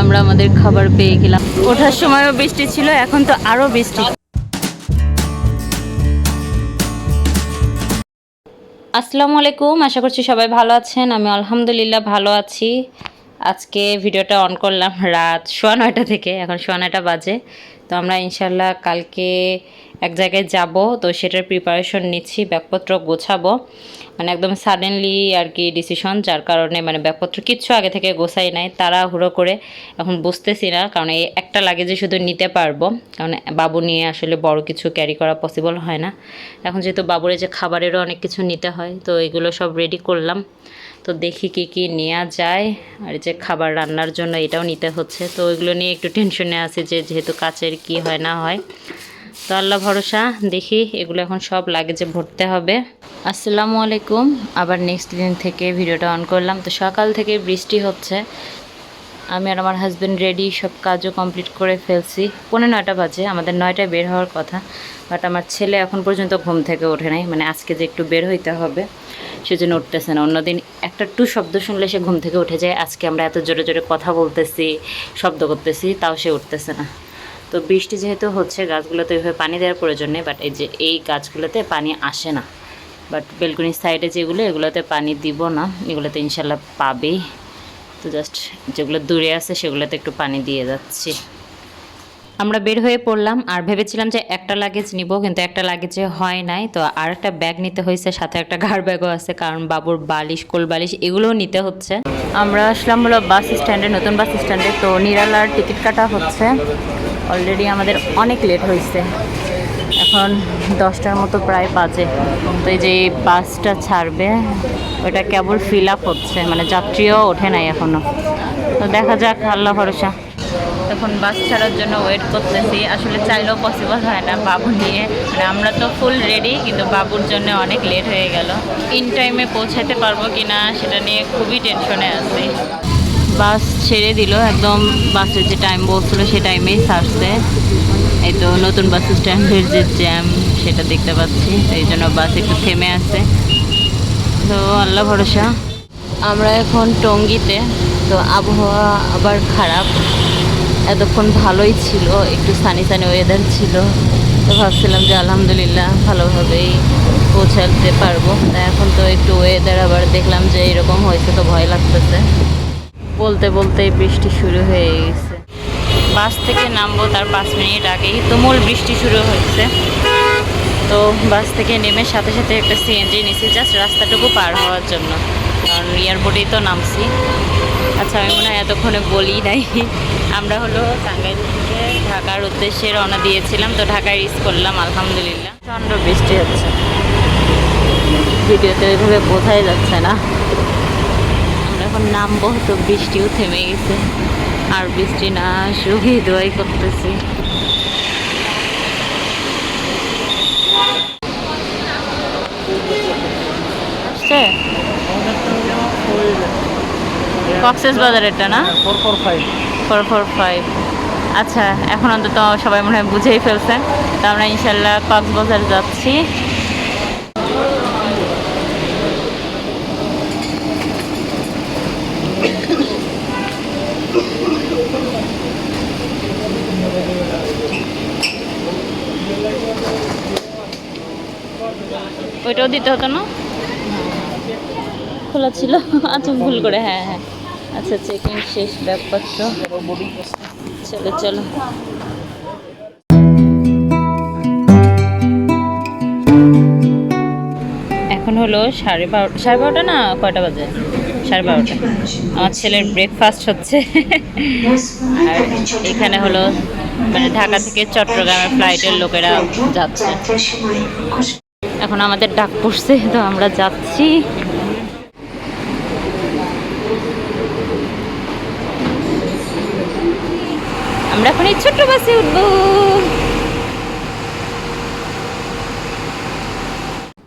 আমরা আমাদের খাবার পেয়ে গেলাম। ওঠার সময়ও বৃষ্টি ছিল, এখন তো আরও বৃষ্টি। আসসালামু আলাইকুম, আশা করছি সবাই ভালো আছেন। আমি আলহামদুলিল্লাহ ভালো আছি। আজকে ভিডিওটা অন করলাম রাত সোয়া নয়টা থেকে, এখন সোয়া নয়টা বাজে। তো আমরা ইনশাল্লাহ কালকে এক জায়গায় যাব, তো সেটার প্রিপারেশন নিচ্ছি, ব্যাগপত্র গোছাবো। মানে একদম সাডেনলি আর কি ডিসিশন যার কারণে মানে ব্যাগপত্র কিচ্ছু আগে থেকে গোছাই নাই তারা হুড়ো করে এখন বুঝতেছি না, কারণ এই একটা লাগেজে শুধু নিতে পারব। কারণ বাবু নিয়ে আসলে বড় কিছু ক্যারি করা পসিবল হয় না। এখন যেহেতু বাবুর যে খাবারেরও অনেক কিছু নিতে হয়, তো এগুলো সব রেডি করলাম। তো দেখি কি কি নেওয়া যায়। আর যে খাবার রান্নার জন্য এটাও নিতে হচ্ছে, তো ওইগুলো নিয়ে একটু টেনশনে আছে যে যেহেতু কাচের কি হয় না হয়। তো আল্লাহ ভরসা, দেখি এগুলো এখন সব লাগেজে ভরতে হবে। আসসালামু আলাইকুম, আবার নেক্সট দিন থেকে ভিডিওটা অন করলাম। তো সকাল থেকে বৃষ্টি হচ্ছে। আমি আর আমার হাজব্যান্ড রেডি সব কাজও কমপ্লিট করে ফেলছি। পৌনে নয়টা বাজে, আমাদের নয়টায় বের হওয়ার কথা। বাট আমার ছেলে এখন পর্যন্ত ঘুম থেকে ওঠে নাই মানে আজকে যে একটু বের হইতে হবে, সেজন্য উঠতেছে না। অন্যদিন একটা টু শব্দ শুনলে সে ঘুম থেকে উঠে যায়। আজকে আমরা এত জোরে জোরে কথা বলতেছি, শব্দ করতেছি, তাও সে উঠতেছে না। তো বৃষ্টি যেহেতু হচ্ছে, গাছগুলোতে ওইভাবে পানি দেওয়ার প্রয়োজন নেই বাট এই যে এই গাছগুলোতে পানি আসে না। বাট বেলকুনির সাইডে যেগুলো, এগুলোতে পানি দিব না, এগুলোতে ইনশাল্লাহ পাবেই তো জাস্ট যেগুলো দূরে আছে, সেগুলোতে একটু পানি দিয়ে যাচ্ছি। আমরা বের হয়ে পড়লাম, আর ভেবেছিলাম যে একটা লাগেজ নিব, কিন্তু একটা লাগেজে হয় নাই। তো আর একটা ব্যাগ নিতে হয়েছে, সাথে একটা ঘাড় ব্যাগও আছে, কারণ বাবুর বালিশ, কোল বালিশ, এগুলোও নিতে হচ্ছে। আমরা আসলাম হলো বাস স্ট্যান্ডে নতুন বাস স্ট্যান্ডে তো নিরালার টিকিট কাটা হচ্ছে। অলরেডি আমাদের অনেক লেট হয়েছে। এখন দশটার মতো প্রায় বাজে। তো এই যে বাসটা ছাড়বে, ওটা কেবল ফিল আপ হচ্ছে মানে যাত্রীও ওঠে নাই এখনও তো দেখা যাক, আল্লাহ ভরসা। এখন বাস ছাড়ার জন্য ওয়েট করতেছি। আসলে চাইলেও পসিবল হয় না বাবু নিয়ে। মানে আমরা তো ফুল রেডি কিন্তু বাবুর জন্য অনেক লেট হয়ে গেল। ইন টাইমে পৌঁছাতে পারব কিনা, সেটা নিয়ে খুবই টেনশনে আছি। বাস ছেড়ে দিল, একদম বাসের যে টাইম বলছিল সে টাইমেই ছাড়ছে। এই তো নতুন বাস স্ট্যান্ডের যে জ্যাম সেটা দেখতে পাচ্ছি, এই জন্য বাস একটু থেমে আছে। তো আল্লাহ ভরসা। আমরা এখন টঙ্গিতে, তো আবহাওয়া আবার খারাপ। এতক্ষণ ভালোই ছিল, একটু সানি সানি ওয়েদার ছিল। তো ভাবছিলাম যে আলহামদুলিল্লাহ ভালোভাবেই পৌঁছাতে পারব। এখন তো একটু ওয়েদার আবার দেখলাম যে এরকম হয়েছে, তো ভয় লাগতেছে। বলতে বলতে বৃষ্টি শুরু হয়ে গেছে। বাস থেকে নামবো তার পাঁচ মিনিট আগেই। তুমুল বৃষ্টি শুরু হয়েছে। তো বাস থেকে নেমে সাথে সাথে একটা সিএনজি নিছি জাস্ট রাস্তাটুকু পার হওয়ার জন্য। কারণ এয়ারপোর্টেই তো নামছি। আচ্ছা আমি মনে হয় এতক্ষণে বলি নাই। আমরা হলো টাঙ্গাইল থেকে ঢাকার উদ্দেশ্যে রওনা দিয়েছিলাম। তো ঢাকায় রিস করলাম, আলহামদুলিল্লাহ। প্রচণ্ড বৃষ্টি হচ্ছে। ভিডিওতে ওইভাবে বোঝাই যাচ্ছে না। এখন নামবো তো বৃষ্টিও থেমে গেছে আর বৃষ্টি না শুধু দোয়াই করতেছি। কক্সেস বাজারেরটা না four four five four four five আচ্ছা এখন অন্তত সবাই মনে হয় বুঝেই ফেলছেন তো আমরা ইনশাল্লাহ কক্সবাজার যাচ্ছি। ওইটাও দিতে হতো না? খোলা ছিল। আচ্ছা ভুল করে হ্যাঁ হ্যাঁ। আচ্ছা চেকিং শেষ ব্যাগপত্র। চলো চলো। এখন হলো সাড়ে বারো সাড়ে বারোটা না কয়টা বাজে? সাড়ে বারোটা। আমার ছেলের ব্রেকফাস্ট হচ্ছে। আর এখানে হলো মানে ঢাকা থেকে চট্টগ্রামের ফ্লাইটের লোকেরা যাচ্ছে। এখন আমাদের ডাক পড়ছে তো আমরা যাচ্ছি। আমরা এখন এই ছোট্ট বাসে উঠবো।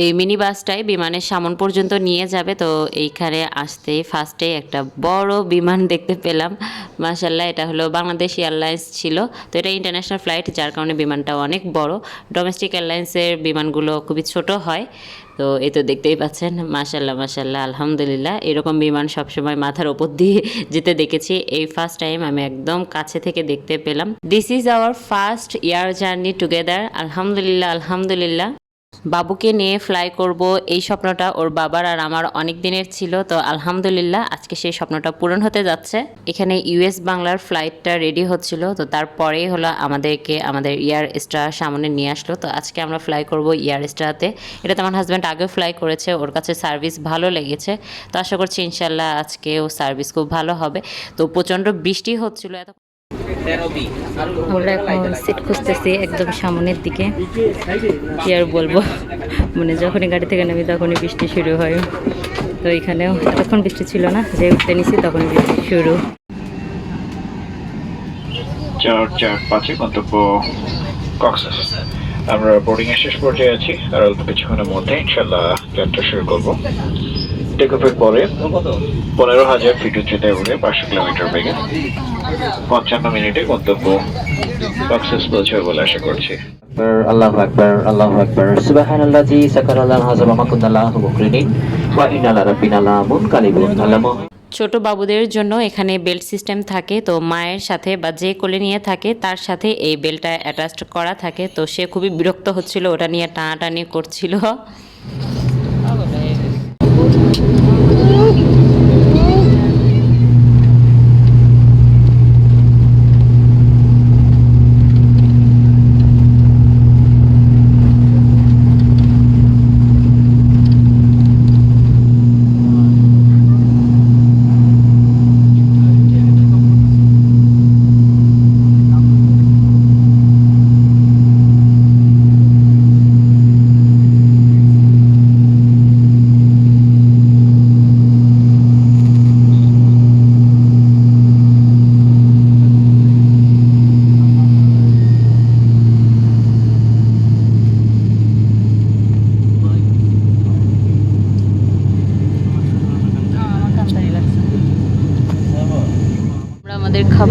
এই মিনি বাসটাই বিমানের সামন পর্যন্ত নিয়ে যাবে। তো এইখানে আসতে ফার্স্টে একটা বড় বিমান দেখতে পেলাম। মাশাল্লাহ এটা হলো বাংলাদেশ এয়ারলাইন্স ছিল। তো এটা ইন্টারন্যাশনাল ফ্লাইট যার কারণে বিমানটা অনেক বড়। ডোমেস্টিক এয়ারলাইন্সের বিমানগুলো খুবই ছোট হয়। তো এ তো দেখতেই পাচ্ছেন মাশাল্লাহ মাশাল্লাহ আলহামদুলিল্লাহ। এরকম বিমান সবসময় মাথার ওপর দিয়ে যেতে দেখেছি। এই ফার্স্ট টাইম আমি একদম কাছে থেকে দেখতে পেলাম। This is our first year journey together আলহামদুলিল্লাহ আলহামদুলিল্লাহ। বাবুকে নিয়ে ফ্লাই করব, এই স্বপ্নটা ওর বাবার আর আমার অনেক দিনের ছিল, তো আলহামদুলিল্লাহ আজকে সেই স্বপ্নটা পূরণ হতে যাচ্ছে। এখানে ইউএস বাংলার ফ্লাইটটা রেডি হচ্ছিল, তো তারপরেই হলো আমাদেরকে আমাদের ইয়ার স্টার সামনে নিয়ে আসলো, তো আজকে আমরা ফ্লাই করব ইয়ার স্টারতে এটা তো আমার হাজব্যান্ড আগেও ফ্লাই করেছে, ওর কাছে সার্ভিস ভালো লেগেছে, তো আশা করছি ইনশাল্লাহ আজকেও সার্ভিস খুব ভালো হবে। তো প্রচণ্ড বৃষ্টি হচ্ছিল, এত আমরা এখন সিট খুঁজতেছি একদম সামনের দিকে। কি আর বলব? মানে যখনই গাড়ি থেকে নামি তখনই বৃষ্টি শুরু হয়। তো এখানেও এতক্ষণ বৃষ্টি ছিল না, যে উঠতে নিছি তখনই বৃষ্টি শুরু। চার চার, পাঁচে গন্তব্য কক্সেস আমরা বোর্ডিং এর শেষ পর্যায়ে আছি। আর অল্প কিছুক্ষণের মধ্যে ইনশাল্লাহ যাত্রা শুরু করব। টেক অফের পরে পনেরো হাজার ফিট উচ্চতে পাঁচশো কিলোমিটার বেগে পঞ্চান্ন মিনিটে গন্তব্য সাকসেস বলে আশা করছি। ওয়া কালিবুন ছোট বাবুদের জন্য এখানে বেল্ট সিস্টেম থাকে তো মায়ের সাথে বা যে কোলে নিয়ে থাকে তার সাথে এই বেল্টটা অ্যাটাচড করা থাকে তো সে খুবই বিরক্ত হচ্ছিল ওটা নিয়ে টানাটানি করছিল।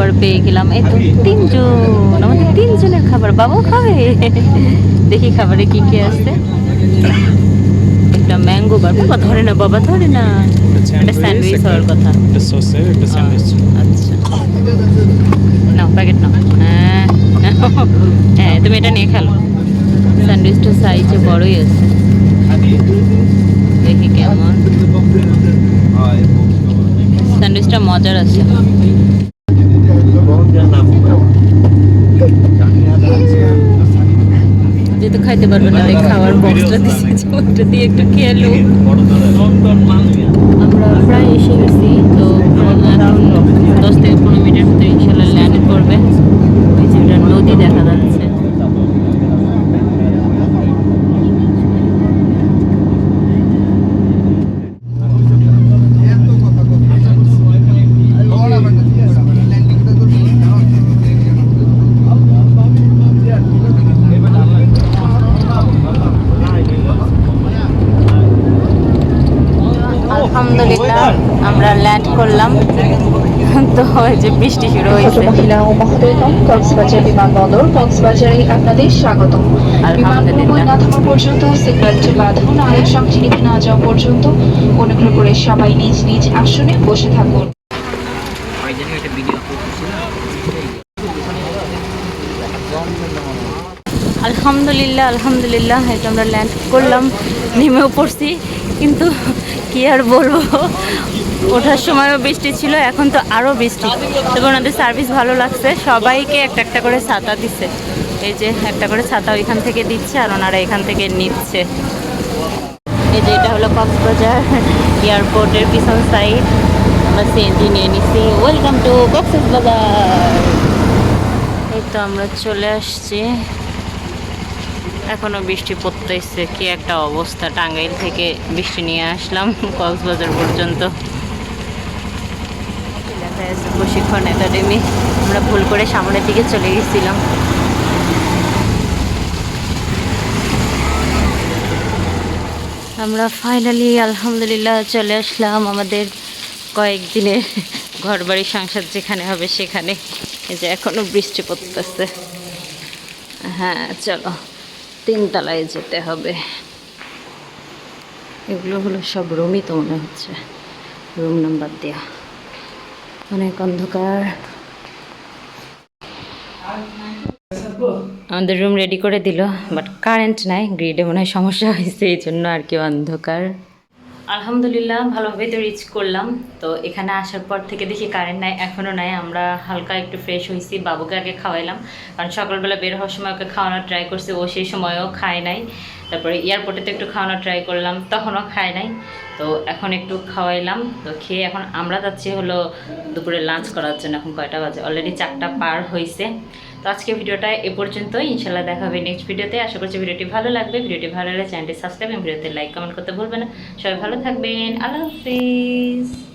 খাবার পেয়ে গেলাম। এই তো তিনজন আমাদের তিনজনের খাবার। বাবু খাবে? দেখি খাবারে কি কি আছে। একটা ম্যাঙ্গো বার বাবা ধরে না বাবা ধরে না। একটা স্যান্ডউইচ হওয়ার কথা। আচ্ছা। নাও প্যাকেট নাও। হ্যাঁ হ্যাঁ। তুমি এটা নিয়ে খেলো। স্যান্ডউইচটা সাইজে বড়ই আছে। দেখি কেমন। স্যান্ডউইচটা মজার আছে। যেহেতু খাইতে পারবে না খাওয়ার বক্সটা দিয়েছে, ওটা দিয়ে একটু খেলো। আমরা প্রায় এসে গেছি, তো দশ থেকে পনেরো মিনিটের ভিতরে ইনশাল্লাহ ল্যান্ড করবে ওই যে ওটা নদী দেখা যাচ্ছে আলহামদুলিল্লাহ আমরা ল্যান্ড করলাম। তো যে বৃষ্টি শুরু হয়েছে। মহিলা ও মহোদয়গণ কক্সবাজার বিমানবন্দর কক্সবাজারে আপনাদের স্বাগত বিমান পূর্বই না থামা পর্যন্ত সিটবেল্টে বাঁধুন আর সংচিনিতে না যাওয়া পর্যন্ত অনুগ্রহ করে সবাই নিজ নিজ আসনে বসে থাকুন। আলহামদুলিল্লাহ আলহামদুলিল্লাহ তো আমরা ল্যান্ড করলাম নেমেও পড়ছি। কিন্তু কি আর বলব? ওঠার সময়ও বৃষ্টি ছিল, এখন তো আরও বৃষ্টি। তবে ওনাদের সার্ভিস ভালো লাগছে। সবাইকে একটা একটা করে ছাতা দিচ্ছে এই যে একটা করে ছাতা ওইখান থেকে দিচ্ছে আর ওনারা এখান থেকে নিচ্ছে। এই যে এটা হলো কক্সবাজার এয়ারপোর্টের পিছন সাইড আমরা সিএনজি নিয়ে নিচ্ছি ওয়েলকাম টু কক্সবাজার। এই তো আমরা চলে আসছি। এখনও বৃষ্টি পড়তেছে, কি একটা অবস্থা। টাঙ্গাইল থেকে বৃষ্টি নিয়ে আসলাম, কক্সবাজার পর্যন্ত। প্রশিক্ষণ একাডেমি, আমরা ভুল করে সামনের দিকে চলে গেছিলাম। আমরা ফাইনালি আলহামদুলিল্লাহ, চলে আসলাম আমাদের কয়েকদিনের ঘর বাড়ি সংসার যেখানে হবে সেখানে। এই যে এখনও বৃষ্টি পড়তেছে। হ্যাঁ চলো। তিনতলায় যেতে হবে। এগুলো হলো সব রুমই তো মনে হচ্ছে। রুম নাম্বার দেওয়া অনেক অন্ধকার। আমাদের রুম রেডি করে দিল বাট কারেন্ট নাই গ্রিডে মনে হয় সমস্যা হয়েছে, এই জন্য আর কি অন্ধকার। আলহামদুলিল্লাহ ভালোভাবে তো রিচ করলাম। তো এখানে আসার পর থেকে দেখি কারেন্ট নাই, এখনও নাই। আমরা হালকা একটু ফ্রেশ হয়েছি বাবুকে আগে খাওয়াইলাম। কারণ সকালবেলা বের হওয়ার সময় ওকে খাওয়ানোর ট্রাই করছে, ও সেই সময়ও খায় নাই। তারপরে এয়ারপোর্টে তো একটু খাওয়ানোর ট্রাই করলাম, তখনও খায় নাই। তো এখন একটু খাওয়াইলাম। তো খেয়ে এখন আমরা যাচ্ছি হলো দুপুরে লাঞ্চ করার জন্য, এখন কয়টা বাজে? অলরেডি চারটা পার হয়েছে তো আজকে ভিডিওটা এ পর্যন্ত ইনশাল্লাহ দেখা হবে নেক্সট ভিডিওতে। আশা করছি ভিডিওটি ভালো লাগবে। ভিডিওটি ভালো লাগলে চ্যানেলটি সাবস্ক্রাইব এবং ভিডিওতে লাইক কমেন্ট করতে ভুলবেন না। সবাই ভালো থাকবেন। আল্লাহ হাফিজ।